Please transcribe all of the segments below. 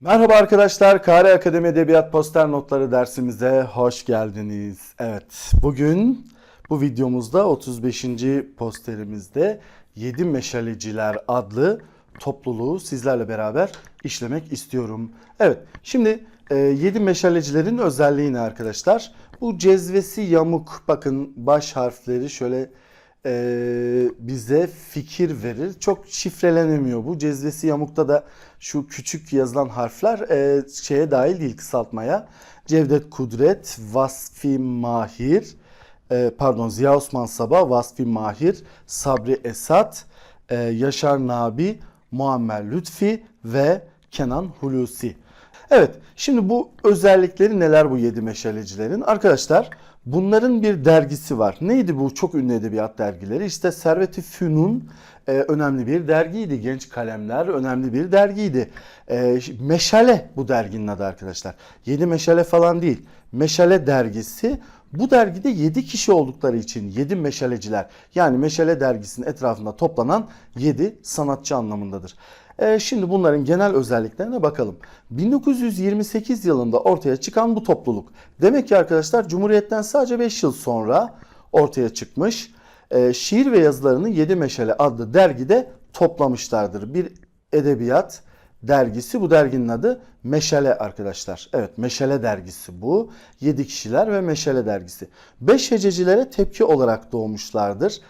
Merhaba arkadaşlar, Kare Akademi Edebiyat Poster Notları dersimize hoş geldiniz. Evet, bugün bu videomuzda 35. posterimizde 7 Meşaleciler adlı topluluğu sizlerle beraber işlemek istiyorum. Evet, şimdi 7 meşalecilerin özelliği ne arkadaşlar? Bu cezvesi yamuk, bakın baş harfleri şöyle e, bize fikir verir. Çok şifrelenemiyor bu. Cezvesi yamukta da şu küçük yazılan harfler e, şeye dahil değil kısaltmaya. Cevdet Kudret, Vasfi Mahir, e, pardon Ziya Osman Sabah, Vasfi Mahir, Sabri Esat, e, Yaşar Nabi, Muammer Lütfi ve Kenan Hulusi. Evet, şimdi bu özellikleri neler bu yedi meşalecilerin? Arkadaşlar bunların bir dergisi var. Neydi bu çok ünlü edebiyat dergileri? İşte Servet-i Fünun e, önemli bir dergiydi. Genç Kalemler önemli bir dergiydi. E, Meşale bu derginin adı arkadaşlar. Yedi Meşale falan değil. Meşale dergisi. Bu dergide 7 kişi oldukları için 7 meşaleciler yani Meşale dergisinin etrafında toplanan 7 sanatçı anlamındadır. E, şimdi bunların genel özelliklerine bakalım. 1928 yılında ortaya çıkan bu topluluk. Demek ki arkadaşlar Cumhuriyet'ten sadece 5 yıl sonra ortaya çıkmış. E, şiir ve yazılarını 7 Meşale adlı dergide toplamışlardır. Bir edebiyat dergisi. Bu derginin adı Meşale arkadaşlar. Evet Meşale dergisi bu. 7 kişiler ve Meşale dergisi. 5 hececilere tepki olarak doğmuşlardır.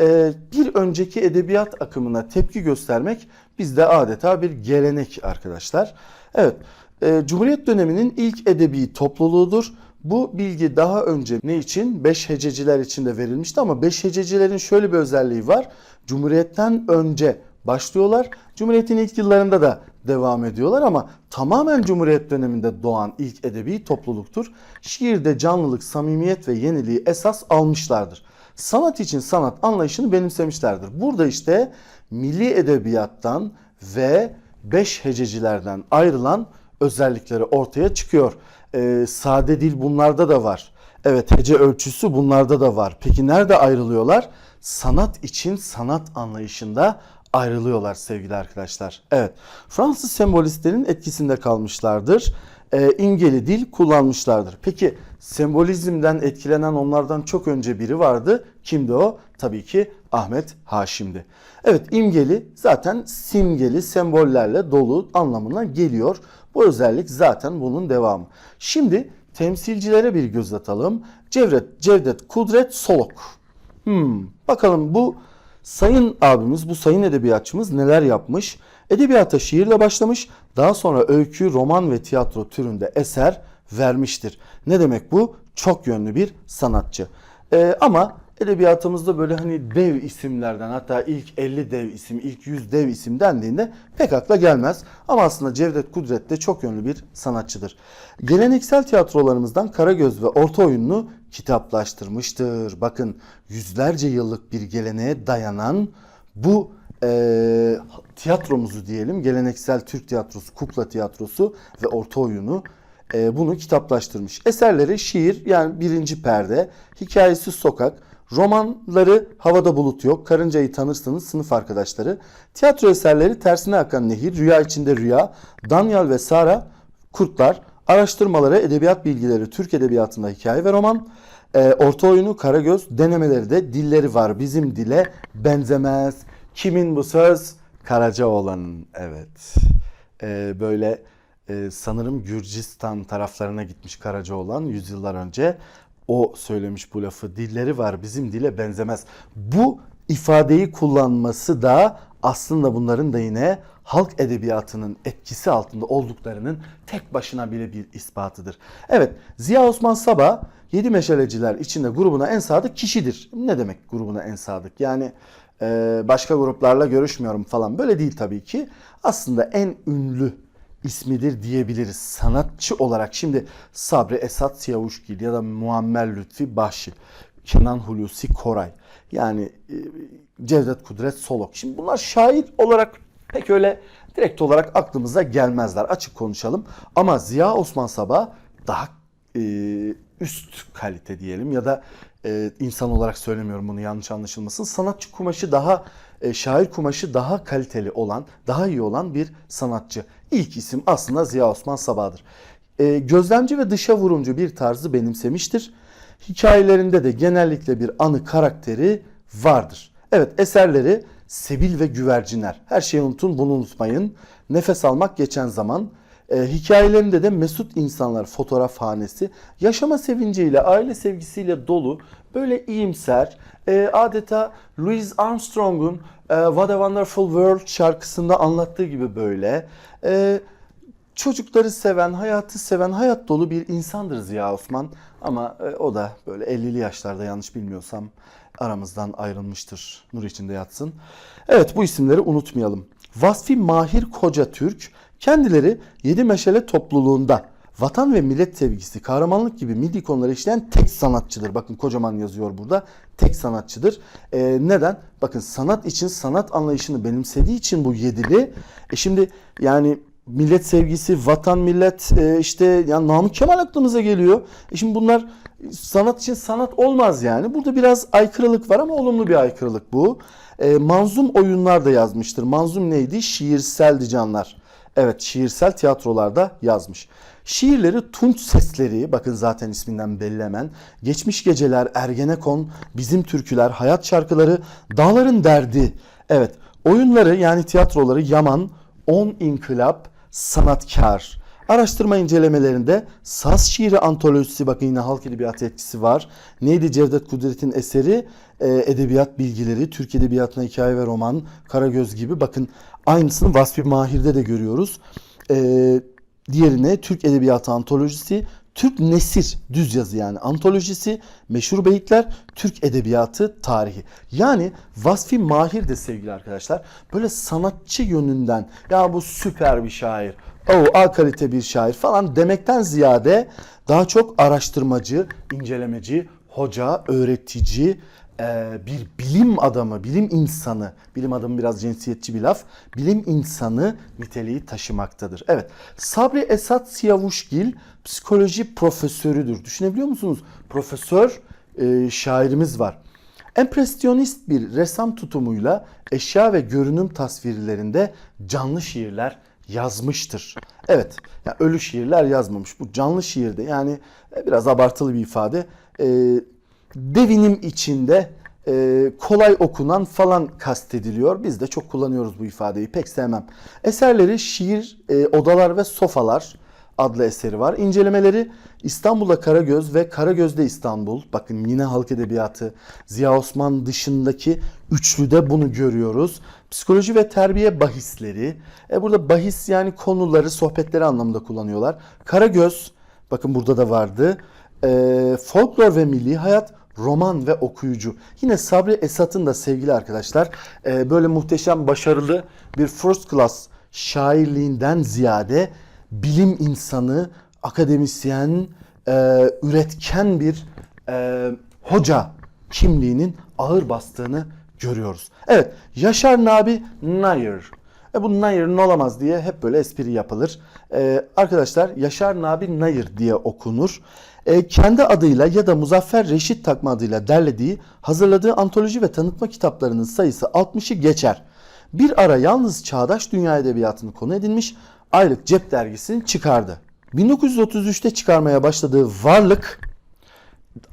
Ee, bir önceki edebiyat akımına tepki göstermek bizde adeta bir gelenek arkadaşlar. Evet e, Cumhuriyet döneminin ilk edebi topluluğudur. Bu bilgi daha önce ne için? 5 hececiler için de verilmişti ama 5 hececilerin şöyle bir özelliği var. Cumhuriyetten önce başlıyorlar. Cumhuriyetin ilk yıllarında da devam ediyorlar ama tamamen Cumhuriyet döneminde doğan ilk edebi topluluktur. Şiirde canlılık, samimiyet ve yeniliği esas almışlardır. Sanat için sanat anlayışını benimsemişlerdir. Burada işte milli edebiyattan ve beş hececilerden ayrılan özellikleri ortaya çıkıyor. Ee, sade dil bunlarda da var. Evet hece ölçüsü bunlarda da var. Peki nerede ayrılıyorlar? Sanat için sanat anlayışında ayrılıyorlar sevgili arkadaşlar. Evet Fransız sembolistlerin etkisinde kalmışlardır. E, imgeli dil kullanmışlardır. Peki sembolizmden etkilenen onlardan çok önce biri vardı. Kimdi o? Tabii ki Ahmet Haşim'di. Evet imgeli zaten simgeli sembollerle dolu anlamına geliyor. Bu özellik zaten bunun devamı. Şimdi temsilcilere bir göz atalım. Cevdet, Cevdet Kudret Solok. Hmm, bakalım bu sayın abimiz, bu sayın edebiyatçımız neler yapmış? Edebiyata şiirle başlamış, daha sonra öykü, roman ve tiyatro türünde eser vermiştir. Ne demek bu? Çok yönlü bir sanatçı. Ee, ama edebiyatımızda böyle hani dev isimlerden hatta ilk 50 dev isim, ilk 100 dev isim dendiğinde pek akla gelmez. Ama aslında Cevdet Kudret de çok yönlü bir sanatçıdır. Geleneksel tiyatrolarımızdan Karagöz ve Orta Oyununu kitaplaştırmıştır. Bakın yüzlerce yıllık bir geleneğe dayanan bu e, tiyatromuzu diyelim geleneksel Türk tiyatrosu, kukla tiyatrosu ve orta oyunu e, bunu kitaplaştırmış. Eserleri şiir yani birinci perde, hikayesi sokak, romanları havada bulut yok, karıncayı tanırsınız sınıf arkadaşları, tiyatro eserleri tersine akan nehir, rüya içinde rüya, Danyal ve Sara, kurtlar, araştırmaları, edebiyat bilgileri, Türk edebiyatında hikaye ve roman, e, orta oyunu, Karagöz, denemeleri de dilleri var bizim dile benzemez. Kimin bu söz? Karacaoğlan'ın. Evet. Ee, böyle e, sanırım Gürcistan taraflarına gitmiş Karacaoğlan yüzyıllar önce. O söylemiş bu lafı. Dilleri var bizim dile benzemez. Bu ifadeyi kullanması da aslında bunların da yine halk edebiyatının etkisi altında olduklarının tek başına bile bir ispatıdır. Evet Ziya Osman Sabah Yedi Meşaleciler içinde grubuna en sadık kişidir. Ne demek grubuna en sadık? Yani başka gruplarla görüşmüyorum falan. Böyle değil tabii ki. Aslında en ünlü ismidir diyebiliriz sanatçı olarak. Şimdi Sabri Esat Siyavuşgil ya da Muammer Lütfi Bahşi, Kenan Hulusi Koray yani e, Cevdet Kudret Solok. Şimdi bunlar şair olarak pek öyle direkt olarak aklımıza gelmezler. Açık konuşalım. Ama Ziya Osman Sabah daha e, üst kalite diyelim ya da e, insan olarak söylemiyorum bunu yanlış anlaşılmasın. Sanatçı kumaşı daha e, şair kumaşı daha kaliteli olan, daha iyi olan bir sanatçı. İlk isim aslında Ziya Osman Sabah'dır. E, gözlemci ve dışa vurumcu bir tarzı benimsemiştir. Hikayelerinde de genellikle bir anı karakteri vardır. Evet eserleri Sebil ve Güvercinler. Her şeyi unutun bunu unutmayın. Nefes almak geçen zaman. E, hikayelerinde de mesut insanlar fotoğrafhanesi. Yaşama sevinciyle, aile sevgisiyle dolu. Böyle iyimser. e, adeta Louis Armstrong'un What a Wonderful World şarkısında anlattığı gibi böyle. E, çocukları seven, hayatı seven, hayat dolu bir insandır Ziya Osman. Ama e, o da böyle 50'li yaşlarda yanlış bilmiyorsam aramızdan ayrılmıştır. Nur içinde yatsın. Evet bu isimleri unutmayalım. Vasfi Mahir Koca Türk kendileri Yedi Meşale topluluğunda vatan ve millet sevgisi, kahramanlık gibi milli konuları işleyen tek sanatçıdır. Bakın kocaman yazıyor burada. Tek sanatçıdır. Ee, neden? Bakın sanat için sanat anlayışını benimsediği için bu yedili. E şimdi yani millet sevgisi, vatan, millet e, işte yani Namık Kemal aklımıza geliyor. E şimdi bunlar sanat için sanat olmaz yani. Burada biraz aykırılık var ama olumlu bir aykırılık bu. E, manzum oyunlar da yazmıştır. Manzum neydi? Şiirseldi canlar. Evet şiirsel tiyatrolarda yazmış. Şiirleri Tunç Sesleri, bakın zaten isminden belli hemen. Geçmiş Geceler, Ergenekon, Bizim Türküler, Hayat Şarkıları, Dağların Derdi. Evet oyunları yani tiyatroları Yaman, On İnkılap, Sanatkar. Araştırma incelemelerinde Saz Şiiri Antolojisi bakın yine halk edebiyatı etkisi var. Neydi Cevdet Kudret'in eseri? Ee, edebiyat bilgileri, Türk Edebiyatı'na hikaye ve roman, Karagöz gibi. Bakın aynısını Vasfi Mahir'de de görüyoruz. Ee, diğerine Türk Edebiyatı Antolojisi, Türk Nesir düz yazı yani antolojisi, meşhur beyitler, Türk Edebiyatı tarihi. Yani Vasfi Mahir de sevgili arkadaşlar böyle sanatçı yönünden ya bu süper bir şair, o A kalite bir şair falan demekten ziyade daha çok araştırmacı, incelemeci, hoca, öğretici, e, bir bilim adamı, bilim insanı, bilim adamı biraz cinsiyetçi bir laf, bilim insanı niteliği taşımaktadır. Evet, Sabri Esat Siyavuşgil psikoloji profesörüdür. Düşünebiliyor musunuz? Profesör e, şairimiz var. Empresyonist bir ressam tutumuyla eşya ve görünüm tasvirlerinde canlı şiirler yazmıştır. Evet, yani ölü şiirler yazmamış. Bu canlı şiirde yani e, biraz abartılı bir ifade. E, devinim içinde e, kolay okunan falan kastediliyor. Biz de çok kullanıyoruz bu ifadeyi. Pek sevmem. Eserleri Şiir, e, Odalar ve Sofalar adlı eseri var. İncelemeleri İstanbul'da Karagöz ve Karagöz'de İstanbul. Bakın yine halk edebiyatı Ziya Osman dışındaki üçlüde bunu görüyoruz. Psikoloji ve terbiye bahisleri. E burada bahis yani konuları, sohbetleri anlamında kullanıyorlar. Karagöz, bakın burada da vardı. E, folklor ve milli hayat, roman ve okuyucu. Yine Sabri Esat'ın da sevgili arkadaşlar e, böyle muhteşem, başarılı bir first class şairliğinden ziyade bilim insanı, akademisyen, e, üretken bir e, hoca kimliğinin ağır bastığını görüyoruz. Evet, Yaşar Nabi Nayır. E bu Nayır'ın olamaz diye hep böyle espri yapılır. E, arkadaşlar Yaşar Nabi Nayır diye okunur. E, kendi adıyla ya da Muzaffer Reşit takma adıyla derlediği, hazırladığı antoloji ve tanıtma kitaplarının sayısı 60'ı geçer. Bir ara yalnız çağdaş dünya edebiyatını konu edinmiş, aylık cep dergisini çıkardı. 1933'te çıkarmaya başladığı Varlık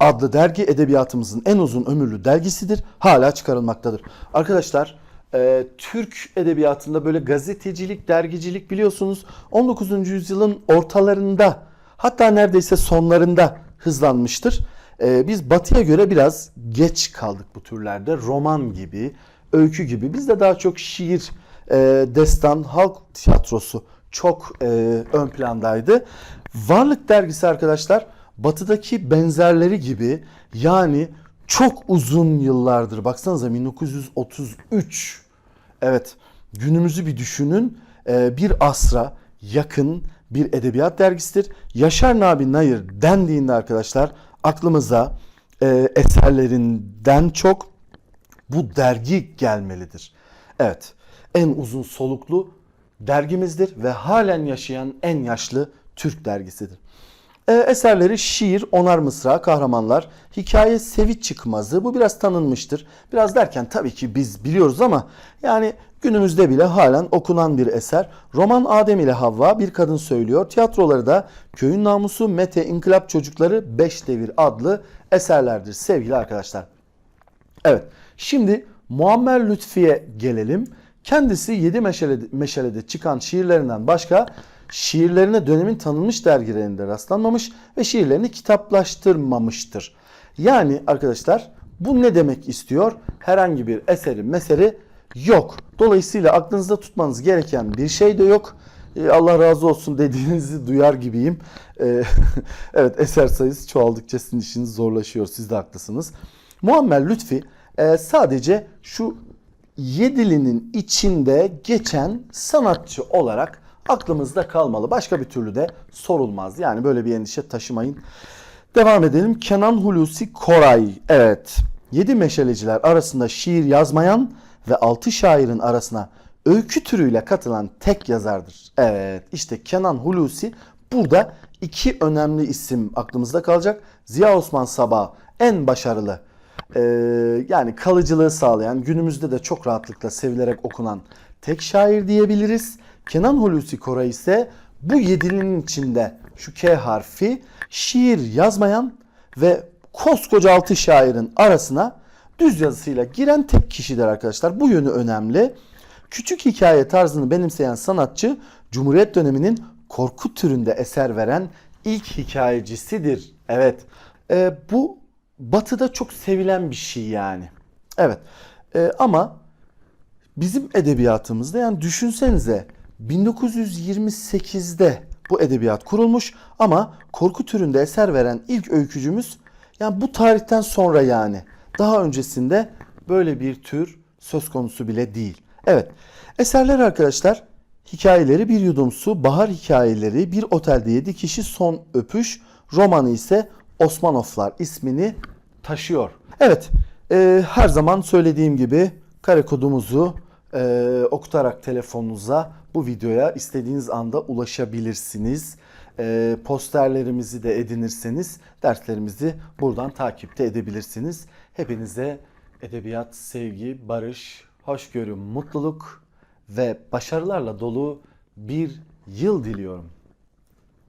adlı dergi edebiyatımızın en uzun ömürlü dergisidir. Hala çıkarılmaktadır. Arkadaşlar e, Türk edebiyatında böyle gazetecilik, dergicilik biliyorsunuz 19. yüzyılın ortalarında hatta neredeyse sonlarında hızlanmıştır. E, biz batıya göre biraz geç kaldık bu türlerde. Roman gibi, öykü gibi. Bizde daha çok şiir, e, destan, halk tiyatrosu çok e, ön plandaydı. Varlık dergisi arkadaşlar batıdaki benzerleri gibi yani çok uzun yıllardır baksanıza 1933 evet günümüzü bir düşünün e, bir asra yakın bir edebiyat dergisidir. Yaşar Nabi Nayır dendiğinde arkadaşlar aklımıza e, eserlerinden çok bu dergi gelmelidir. Evet en uzun soluklu dergimizdir ve halen yaşayan en yaşlı Türk dergisidir. E, eserleri şiir, onar mısra, kahramanlar, hikaye, sevi çıkmazı. Bu biraz tanınmıştır. Biraz derken tabii ki biz biliyoruz ama yani günümüzde bile halen okunan bir eser. Roman Adem ile Havva bir kadın söylüyor. Tiyatroları da Köyün Namusu, Mete, İnkılap Çocukları, Beş Devir adlı eserlerdir sevgili arkadaşlar. Evet şimdi Muammer Lütfi'ye gelelim. Kendisi Yedi Meşale'de, Meşale'de çıkan şiirlerinden başka şiirlerine dönemin tanınmış dergilerinde rastlanmamış ve şiirlerini kitaplaştırmamıştır. Yani arkadaşlar bu ne demek istiyor? Herhangi bir eseri meseri yok. Dolayısıyla aklınızda tutmanız gereken bir şey de yok. E, Allah razı olsun dediğinizi duyar gibiyim. E, evet eser sayısı çoğaldıkça sizin işiniz zorlaşıyor. Siz de haklısınız. Muammer Lütfi e, sadece şu Yedili'nin içinde geçen sanatçı olarak aklımızda kalmalı. Başka bir türlü de sorulmaz. Yani böyle bir endişe taşımayın. Devam edelim. Kenan Hulusi Koray. Evet. Yedi meşaleciler arasında şiir yazmayan ve altı şairin arasına öykü türüyle katılan tek yazardır. Evet. işte Kenan Hulusi burada iki önemli isim aklımızda kalacak. Ziya Osman Sabah en başarılı ee, yani kalıcılığı sağlayan, günümüzde de çok rahatlıkla sevilerek okunan tek şair diyebiliriz. Kenan Hulusi Koray ise bu yedilinin içinde şu K harfi şiir yazmayan ve koskoca altı şairin arasına düz yazısıyla giren tek kişidir arkadaşlar. Bu yönü önemli. Küçük hikaye tarzını benimseyen sanatçı Cumhuriyet döneminin korku türünde eser veren ilk hikayecisidir. Evet. Ee, bu batıda çok sevilen bir şey yani. Evet. Ee, ama bizim edebiyatımızda yani düşünsenize 1928'de bu edebiyat kurulmuş ama korku türünde eser veren ilk öykücümüz yani bu tarihten sonra yani. Daha öncesinde böyle bir tür söz konusu bile değil. Evet. Eserler arkadaşlar hikayeleri bir yudum su, bahar hikayeleri, bir otelde yedi kişi son öpüş, romanı ise Osmanovlar ismini taşıyor. Evet, e, her zaman söylediğim gibi kare kodumuzu e, okutarak telefonunuza bu videoya istediğiniz anda ulaşabilirsiniz. E, posterlerimizi de edinirseniz derslerimizi buradan takipte edebilirsiniz. Hepinize edebiyat, sevgi, barış, hoşgörü, mutluluk ve başarılarla dolu bir yıl diliyorum.